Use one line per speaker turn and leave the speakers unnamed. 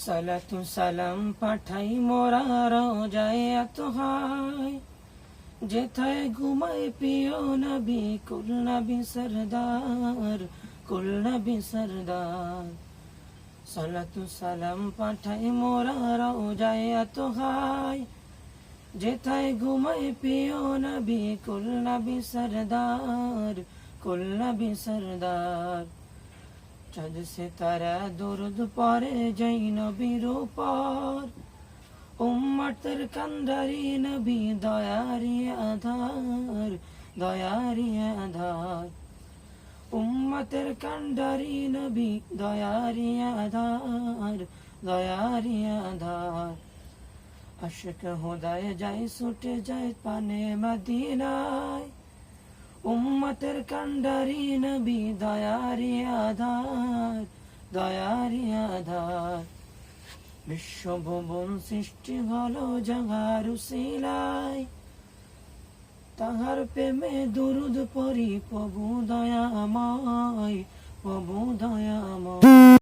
সালাতু সালাম পাঠাই, মোরা রোজায় এত হাই যেথায় ঘুমায় প্রিয় নবী, কুল নবী সরদার, কুল নবী সরদার। সালাতু সালাম পাঠাই, মোরা রোজায় এত হাই যেথায় ঘুমায় প্রিয় নবী, কুল নবী সরদার, কুল নবী সরদার। চাঁদ সে তারা দরুদ পরে যাই নবীর উপর উম্মতের কান্দারি নবী দয়ারি আধার দয়ারি আধার উম্মতের কান্দারি নবী দয়ারি আধার দয়ারি আধার আশক হোদায় যায় ছুটে যায় পানে মদিনায় উম্মতের কান্ডারি নবী, দয়ারি আধার দয়ারি আধার। বিশ্বভুবন সৃষ্টি হলো জাগার শিলায় তাহার প্রেমে দুরুদ পরি প্রভু দয়াময় প্রভু দয়াময়।